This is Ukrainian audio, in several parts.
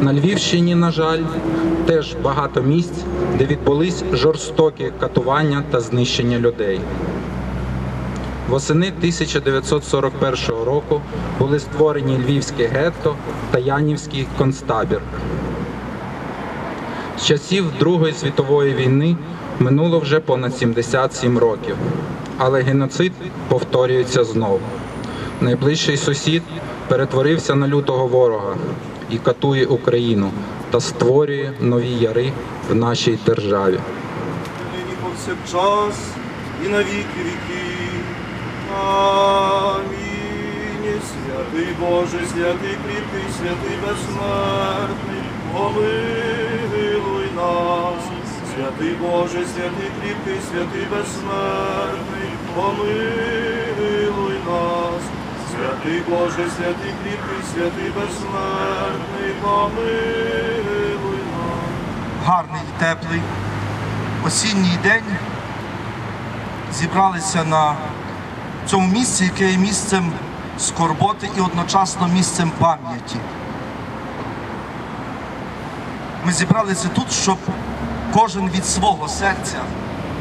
на Львівщині, на жаль, теж багато місць, де відбулись жорстокі катування та знищення людей. Восени 1941 року були створені Львівське гетто та Янівський концтабір. З часів Другої світової війни минуло вже понад 77 років, але геноцид повторюється знову. Найближчий сусід перетворився на лютого ворога і катує Україну та створює нові яри в нашій державі. нині повсякчас і на віки віки. Амінь. Святий Боже, святий кріпкий, святий безсмертний, помилуй нас. Святий Боже, святий кріпкий, святий безсмертний, помилуй. Святий Боже, святий кріпкий, святий безсмертний, помилуй нас. гарний теплий осінній день зібралися на цьому місці, яке є місцем скорботи і одночасно місцем пам'яті. Ми зібралися тут, щоб кожен від свого серця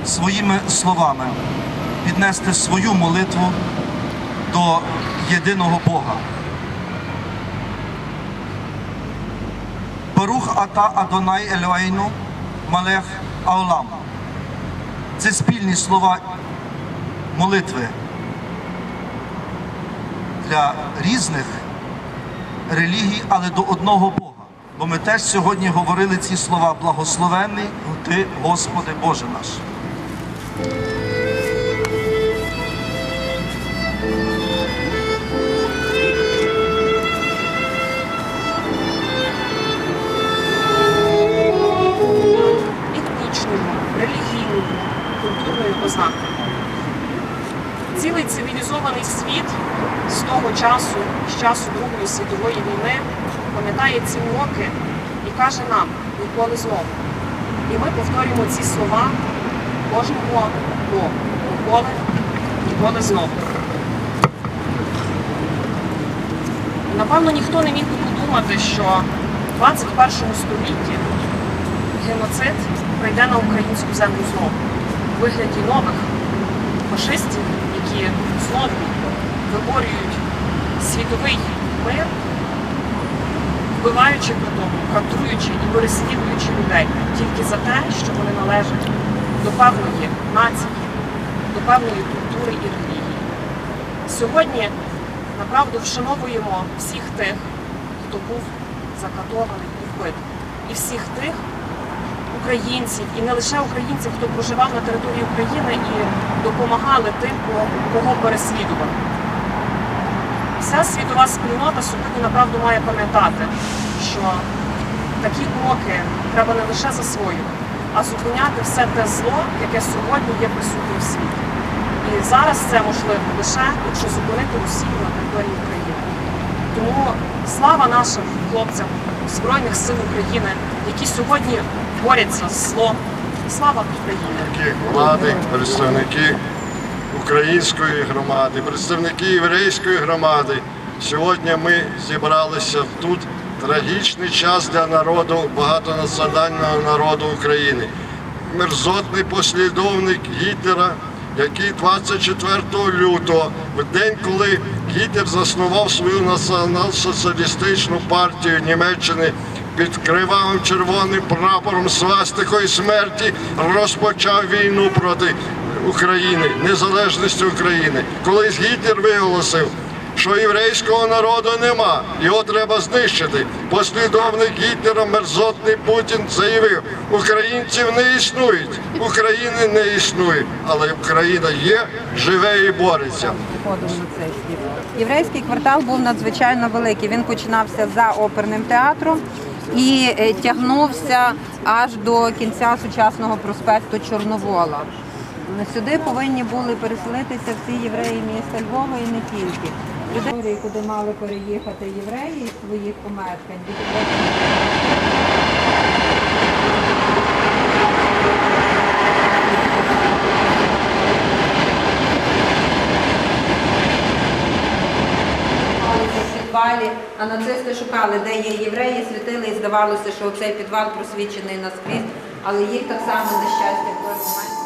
своїми словами піднести свою молитву до єдиного Бога. Барух ата Адонай Ельвейну Малех Аолам. Це спільні слова молитви для різних релігій, але до одного Бога. Бо ми теж сьогодні говорили ці слова Благословений Ти, Господи Боже наш. Цілий цивілізований світ з того часу, з часу Другої світової війни, пам'ятає ці уроки і каже нам ніколи знову. І ми повторюємо ці слова кожного року. Ніколи, ніколи знову. Напевно, ніхто не міг би подумати, що в 21 столітті геноцид прийде на українську землю знову у вигляді нових фашистів, які виборюють світовий мир, вбиваючи при тому, катуючи і переслідуючи людей тільки за те, що вони належать до певної нації, до певної культури і релігії. Сьогодні направду вшановуємо всіх тих, хто був закатований і вбитий, і всіх тих, українців, і не лише українців, хто проживав на території України і допомагали тим, кого- переслідували. Вся світова спільнота сьогодні направду має пам'ятати, що такі кроки треба не лише засвоювати, а зупиняти все те зло, яке сьогодні є присутнє в світі. І зараз це можливо лише, якщо зупинити Росію на території України. Тому слава нашим хлопцям Збройних сил України, які сьогодні борються з злом. Слава Україні! влади, представники української громади, представники єврейської громади. Сьогодні ми зібралися тут. Трагічний час для народу, багатонаціонального народу України. Мерзотний послідовник Гітлера, який 24 лютого, в день, коли Гітлер заснував свою націонал-соціалістичну партію Німеччини під кривавим червоним прапором свастикою смерті розпочав війну проти України, незалежності України. Колись Гітлер виголосив, що єврейського народу нема, його треба знищити. Послідовник Гітлера, мерзотний Путін заявив, українців не існують, України не існує, але Україна є, живе і бореться. Єврейський квартал був надзвичайно великий. Він починався за оперним театром і е, тягнувся аж до кінця сучасного проспекту Чорновола. Сюди повинні були переселитися всі євреї міста Львова і не тільки. Людей, куди мали переїхати євреї своїх помешкань, а нацисти шукали, де є євреї, світили, і здавалося, що цей підвал просвічений наскрізь, але їх так само, на щастя, в той.